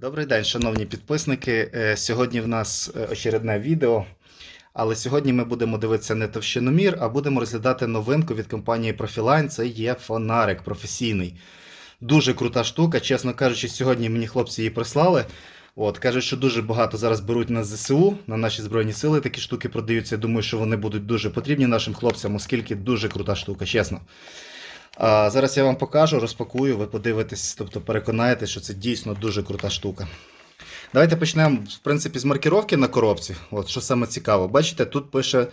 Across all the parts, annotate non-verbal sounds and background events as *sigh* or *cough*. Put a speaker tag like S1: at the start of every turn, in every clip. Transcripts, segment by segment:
S1: Добрий день, шановні підписники. Е, Сьогодні в нас е, очередне відео. Але сьогодні ми будемо дивитися не товщиномір, а будемо розглядати новинку від компанії Profiline. Це є фонарик професійний. Дуже крута штука. Чесно кажучи, сьогодні мені хлопці її прислали. От, кажуть, що дуже багато зараз беруть на ЗСУ, на наші Збройні Сили такі штуки продаються. Я думаю, що вони будуть дуже потрібні нашим хлопцям, оскільки дуже крута штука, чесно. А, зараз я вам покажу, розпакую, ви подивитесь, тобто переконаєтесь, що це дійсно дуже крута штука. Давайте почнемо, в принципі, з маркировки на коробці. От, що саме цікаво. Бачите, тут пише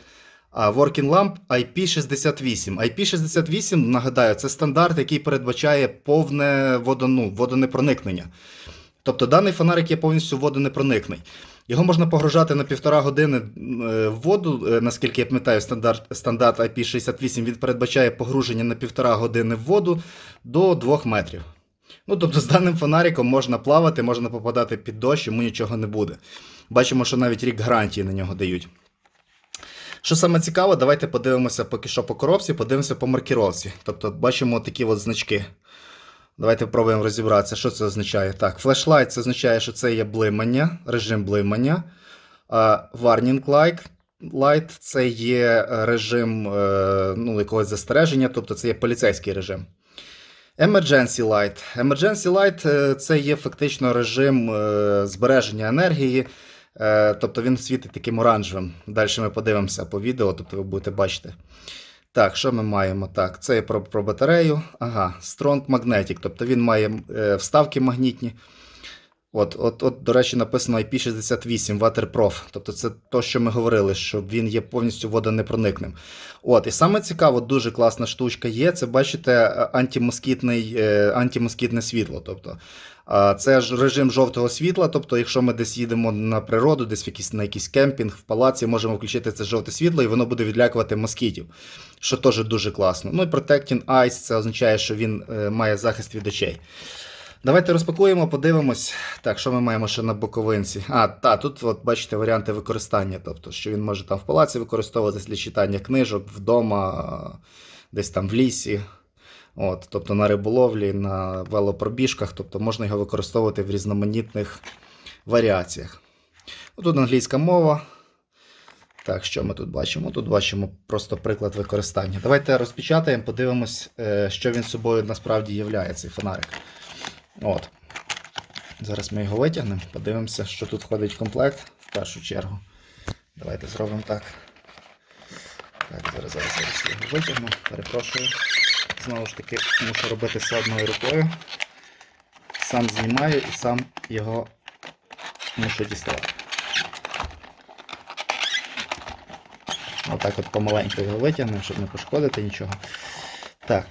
S1: Working Lamp IP68. IP68, нагадаю, це стандарт, який передбачає повне водону, водонепроникнення. Тобто даний фонарик є повністю водонепроникний. Його можна погружати на півтора години е, в воду, е, наскільки я пам'ятаю, стандарт, стандарт IP68 він передбачає погруження на півтора години в воду до 2 метрів. Ну, тобто, з даним фонариком можна плавати, можна попадати під дощ, йому нічого не буде. Бачимо, що навіть рік гарантії на нього дають. Що саме цікаво, давайте подивимося поки що по коробці, подивимося по маркіровці. Тобто, бачимо такі от значки. Давайте спробуємо розібратися, що це означає. Так, флешлайт це означає, що це є блимання, режим блимання. Warning light, light це є режим е, ну, якогось застереження, тобто це є поліцейський режим. Emergency Light. Emergency Light е, це є фактично режим е, збереження енергії. Е, Тобто він світить таким оранжевим. Далі ми подивимося по відео, тобто ви будете бачити. Так, що ми маємо? Так, це про, про батарею. Ага, Strong Magnetic, тобто він має е, вставки магнітні. От, от, от, до речі, написано IP68 Waterproof. Тобто це те, що ми говорили, що він є повністю водонепроникним. От, і саме цікаво, дуже класна штучка є. Це бачите е, антимоскітне світло. Тобто, це ж режим жовтого світла. Тобто, якщо ми десь їдемо на природу, десь в якийсь, на якийсь кемпінг, в палаці, можемо включити це жовте світло, і воно буде відлякувати москітів, що теж дуже класно. Ну і Protecting Eyes, це означає, що він е, має захист від очей. Давайте розпакуємо, подивимось. Так, що ми маємо ще на боковинці? А, та, тут, от, бачите, варіанти використання. Тобто, що він може там в палаці використовуватись для читання книжок, вдома, десь там в лісі. От, Тобто на риболовлі, на велопробіжках, тобто можна його використовувати в різноманітних варіаціях. Тут англійська мова. Так, що ми тут бачимо? Тут бачимо просто приклад використання. Давайте розпечатаємо, подивимось, е, що він собою насправді являє, цей фонарик. От. Зараз ми його витягнемо, подивимося, що тут входить в комплект в першу чергу. Давайте зробимо так. Так, зараз, зараз, зараз його витягну. Перепрошую. Знову ж таки, мушу робити все одною рукою. Сам знімаю і сам його мушу діставати. Отак от помаленьку його витягнемо, щоб не пошкодити нічого. Так.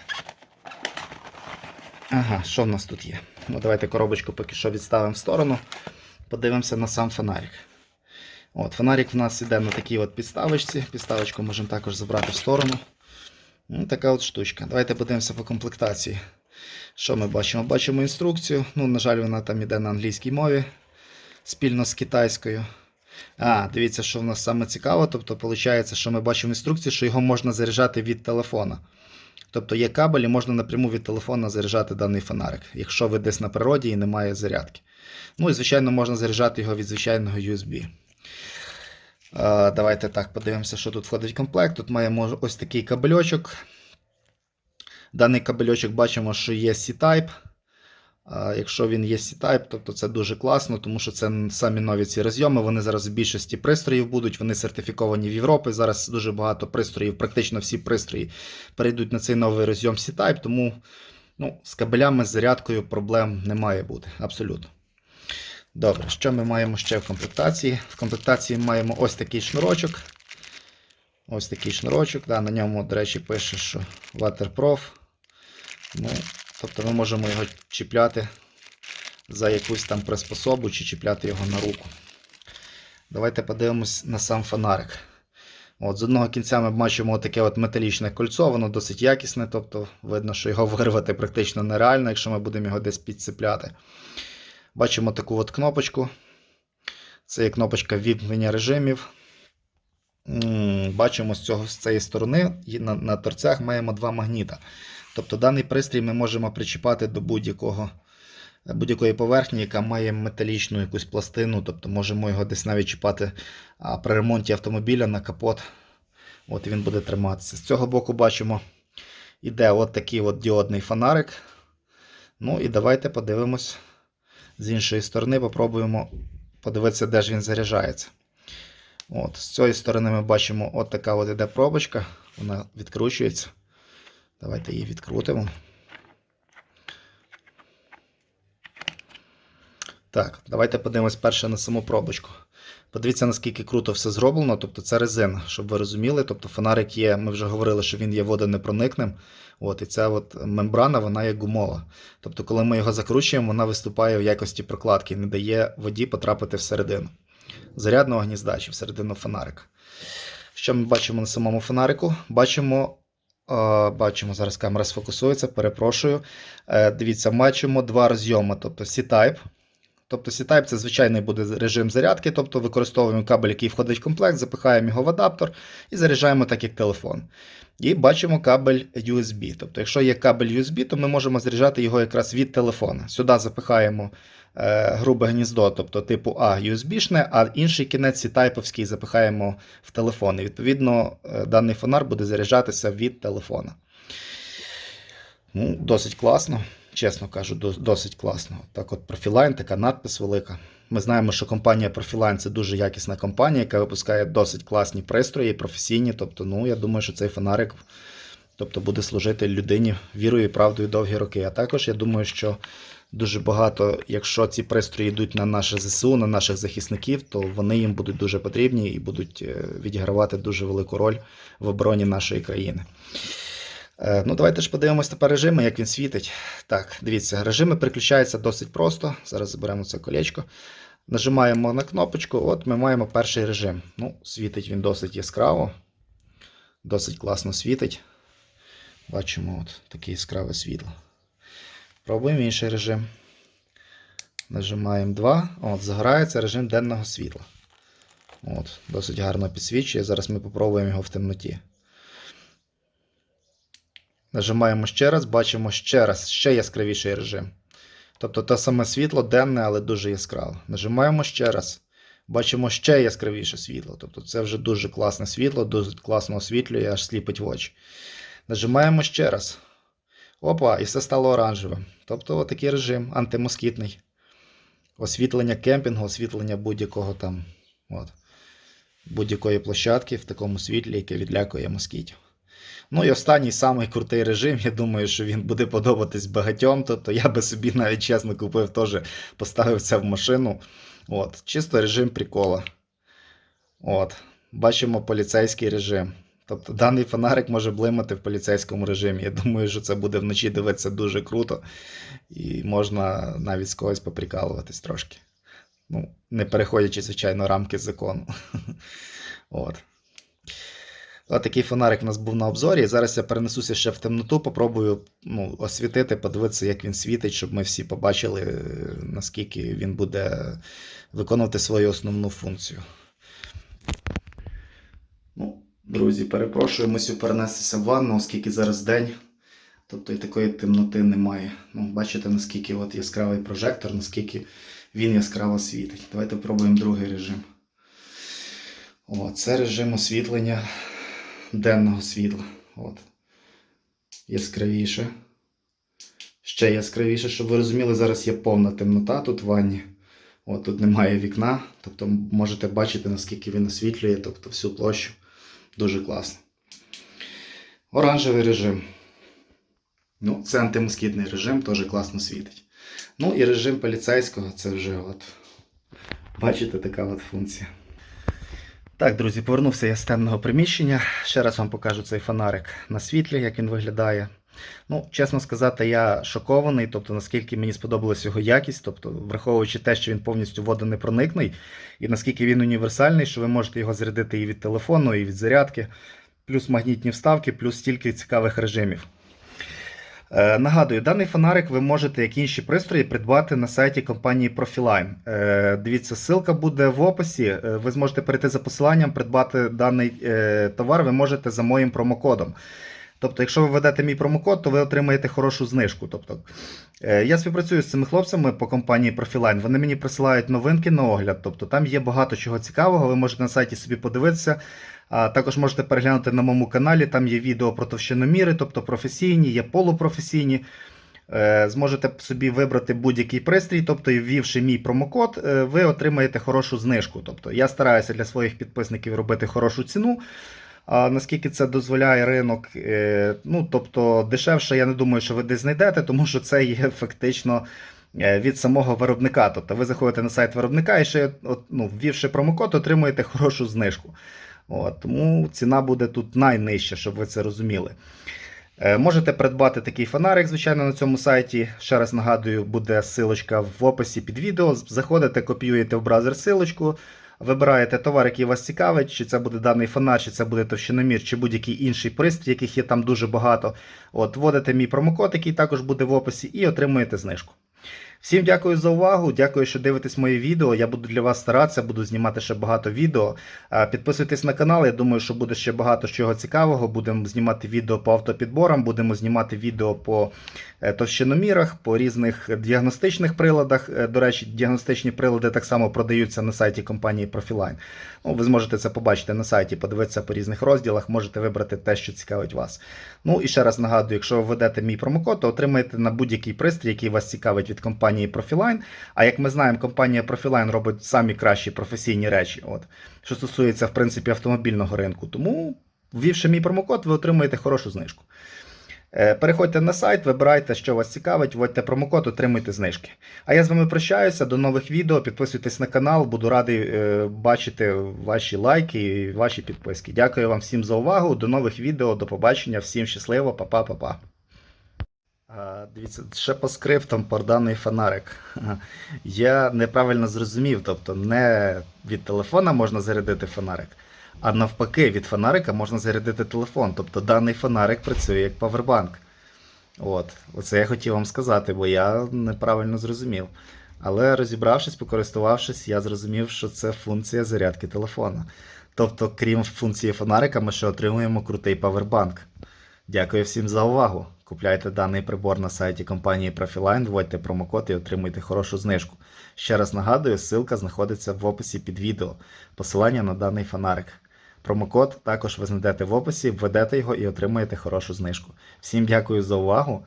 S1: Ага, що в нас тут є? Ну, давайте коробочку поки що відставимо в сторону. Подивимося на сам фонарик. От, Фонарик в нас іде на такій от підставочці. Підставочку можемо також забрати в сторону. Ну, Така от штучка. Давайте подивимося по комплектації. Що ми бачимо? Бачимо інструкцію. Ну, На жаль, вона там іде на англійській мові спільно з китайською. А, дивіться, що в нас саме цікаво. Тобто, виходить, що ми бачимо інструкцію, що його можна заряджати від телефона. Тобто є кабель і можна напряму від телефона заряджати даний фонарик, якщо ви десь на природі і немає зарядки. Ну і, звичайно, можна заряджати його від звичайного USB. Давайте так подивимося, що тут входить в комплект. Тут маємо ось такий кабельочок. Даний кабельочок бачимо, що є C-Type. Якщо він є C-Type, тобто це дуже класно, тому що це самі нові ці розйоми. Вони зараз в більшості пристроїв будуть, вони сертифіковані в Європі. Зараз дуже багато пристроїв, практично всі пристрої перейдуть на цей новий розйом C-Type, тому ну, з кабелями, з зарядкою проблем не має бути. Абсолютно. Добре, що ми маємо ще в комплектації? В комплектації маємо ось такий шнурочок. Ось такий шнурочок. Да, на ньому, до речі, пише, що Waterproof. Ну, Тобто ми можемо його чіпляти за якусь там приспособу чи чіпляти його на руку. Давайте подивимось на сам фонарик. От, З одного кінця ми бачимо таке от металічне кольцо, воно досить якісне, тобто видно, що його *laughs* вирвати практично нереально, якщо ми будемо його десь підцепляти. Бачимо таку от кнопочку. Це є кнопочка вімкнення режимів. Бачимо з цього, з цієї сторони на, на торцях маємо два магніта. Тобто даний пристрій ми можемо причіпати до будь-якого будь-якої поверхні, яка має металічну якусь пластину, тобто можемо його десь навіть чіпати при ремонті автомобіля на капот. От він буде триматися. З цього боку бачимо, іде от такий от діодний фонарик. Ну і давайте подивимось з іншої сторони, попробуємо подивитися, де ж він заряджається. От, З цієї сторони ми бачимо от така от іде пробочка, вона відкручується. Давайте її відкрутимо. Так, давайте подивимось перше на саму пробочку. Подивіться, наскільки круто все зроблено. Тобто це резина, щоб ви розуміли. Тобто фонарик є, ми вже говорили, що він є водонепроникним. От, і ця от мембрана вона є гумова. Тобто, коли ми його закручуємо, вона виступає в якості прокладки, не дає воді потрапити всередину зарядного гнізда чи всередину фонарика. Що ми бачимо на самому фонарику? Бачимо, бачимо, зараз камера сфокусується, перепрошую. Е, дивіться, бачимо два розйоми, тобто C-Type. Тобто C-Type це звичайний буде режим зарядки, тобто використовуємо кабель, який входить в комплект, запихаємо його в адаптер і заряджаємо так, як телефон. І бачимо кабель USB. Тобто, якщо є кабель USB, то ми можемо заряджати його якраз від телефона. Сюди запихаємо е, грубе гніздо, тобто типу А USB-шне, а інший кінець C-Type запихаємо в телефон. І відповідно, е, даний фонар буде заряджатися від телефона. Ну, Досить класно, чесно кажу, дос- досить класно. Так от Profiline, така надпис велика. Ми знаємо, що компанія Profiline це дуже якісна компанія, яка випускає досить класні пристрої, професійні. Тобто, ну, я думаю, що цей фонарик тобто, буде служити людині вірою і правдою довгі роки. А також я думаю, що дуже багато, якщо ці пристрої йдуть на наше ЗСУ, на наших захисників, то вони їм будуть дуже потрібні і будуть е, відігравати дуже велику роль в обороні нашої країни. Е, Ну, давайте ж подивимось тепер режими, як він світить. Так, дивіться, режими переключаються досить просто. Зараз заберемо це колечко. Нажимаємо на кнопочку, от ми маємо перший режим. Ну, світить він досить яскраво, досить класно світить. Бачимо от таке яскраве світло. Пробуємо інший режим. Нажимаємо 2. От, загорається режим денного світла. От, Досить гарно підсвічує. Зараз ми попробуємо його в темноті. Нажимаємо ще раз, бачимо ще раз, ще яскравіший режим. Тобто те саме світло денне, але дуже яскраво. Нажимаємо ще раз. Бачимо ще яскравіше світло. Тобто це вже дуже класне світло, дуже класно освітлює, аж сліпить в очі. Нажимаємо ще раз. Опа, і все стало оранжевим. Тобто такий режим антимоскітний. Освітлення кемпінгу, освітлення будь-якого там. Будь-якої площадки в такому світлі, яке відлякує москітів. Ну і останній самий крутий режим. Я думаю, що він буде подобатись багатьом. Тобто я би собі навіть чесно купив, теж поставив це в машину. От, Чисто режим прикола. От, Бачимо поліцейський режим. Тобто даний фонарик може блимати в поліцейському режимі. Я думаю, що це буде вночі дивитися дуже круто. І можна навіть з когось поприкалуватись трошки. Ну, не переходячи, звичайно, рамки закону. *laughs* От. Такий фонарик у нас був на обзорі. Зараз я перенесуся ще в темноту, попробую ну, освітити, подивитися, як він світить, щоб ми всі побачили, е, наскільки він буде виконувати свою основну функцію. Ну, друзі, перепрошую, мусю перенестися в ванну, оскільки зараз день. Тобто і такої темноти немає. Ну, Бачите, наскільки от яскравий прожектор, наскільки він яскраво світить. Давайте спробуємо другий режим. О, це режим освітлення денного світла. От. Яскравіше. Ще яскравіше, щоб ви розуміли, зараз є повна темнота тут в ванні. От тут немає вікна. Тобто можете бачити, наскільки він освітлює, тобто всю площу. Дуже класно. Оранжевий режим. Ну, це антимоскітний режим, теж класно світить. Ну і режим поліцейського це вже от. Бачите, така от функція. Так, друзі, повернувся я з темного приміщення. Ще раз вам покажу цей фонарик на світлі, як він виглядає. Ну, чесно сказати, я шокований, тобто наскільки мені сподобалась його якість, тобто, враховуючи те, що він повністю водонепроникний, і наскільки він універсальний, що ви можете його зарядити і від телефону, і від зарядки, плюс магнітні вставки, плюс стільки цікавих режимів. Е, нагадую, даний фонарик ви можете, як інші пристрої, придбати на сайті компанії Profiline. Е, дивіться, ссылка буде в описі. Е, ви зможете перейти за посиланням, придбати даний товар ви можете за моїм промокодом. Тобто, якщо ви введете мій промокод, то ви отримаєте хорошу знижку. Тобто, е, я співпрацюю з цими хлопцями по компанії Profiline. Вони мені присилають новинки на огляд. Тобто там є багато чого цікавого. Ви можете на сайті собі подивитися. А також можете переглянути на моєму каналі. Там є відео про товщиноміри, тобто професійні, є полупрофесійні. Е, Зможете собі вибрати будь-який пристрій, тобто, ввівши мій промокод, е, ви отримаєте хорошу знижку. Тобто я стараюся для своїх підписників робити хорошу ціну. А наскільки це дозволяє ринок, е, ну тобто дешевше, я не думаю, що ви десь знайдете, тому що це є фактично е, від самого виробника. Тобто ви заходите на сайт виробника і ще, ну, ввівши промокод, отримуєте хорошу знижку. От, тому ціна буде тут найнижча, щоб ви це розуміли. Е, Можете придбати такий фонарик, звичайно, на цьому сайті. Ще раз нагадую, буде силочка в описі під відео. Заходите, копіюєте в браузер силочку, вибираєте товар, який вас цікавить, чи це буде даний фонар, чи це буде товщиномір, чи будь-який інший пристрій, яких є там дуже багато. От, вводите мій промокод, який також буде в описі, і отримуєте знижку. Всім дякую за увагу. Дякую, що дивитесь мої відео. Я буду для вас старатися, буду знімати ще багато відео. Підписуйтесь на канал. Я думаю, що буде ще багато чого цікавого. Будемо знімати відео по автопідборам, будемо знімати відео по е, товщиномірах, по різних діагностичних приладах. Е, До речі, діагностичні прилади так само продаються на сайті компанії Profiline. Ну, ви зможете це побачити на сайті, подивитися по різних розділах, можете вибрати те, що цікавить вас. Ну і ще раз нагадую, якщо ви введете мій промокод, то отримаєте на будь-який пристрій, який вас цікавить від компанії Profiline. А як ми знаємо, компанія Profiline робить самі кращі професійні речі, от, що стосується в принципі автомобільного ринку. Тому, ввівши мій промокод, ви отримаєте хорошу знижку. Е, Переходьте на сайт, вибирайте, що вас цікавить, вводьте промокод, отримуйте знижки. А я з вами прощаюся, до нових відео. Підписуйтесь на канал, буду радий е, бачити ваші лайки і ваші підписки. Дякую вам всім за увагу. До нових відео, до побачення, всім щасливо, па-па, па-па. А, Дивіться, ще по скриптам про даний фонарик. *laughs* Я неправильно зрозумів, тобто не від телефона можна зарядити фонарик, а навпаки, від фонарика можна зарядити телефон. Тобто даний фонарик працює як павербанк. От, оце я хотів вам сказати, бо я неправильно зрозумів. Але розібравшись, покористувавшись, я зрозумів, що це функція зарядки телефона. Тобто, крім функції фонарика, ми ще отримуємо крутий павербанк. Дякую всім за увагу. Купляйте даний прибор на сайті компанії Profiline, вводьте промокод і отримуйте хорошу знижку. Ще раз нагадую, ссылка знаходиться в описі під відео. Посилання на даний фонарик. Промокод також ви знайдете в описі, введете його і отримаєте хорошу знижку. Всім дякую за увагу.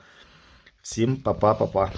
S1: Всім па-па-па-па.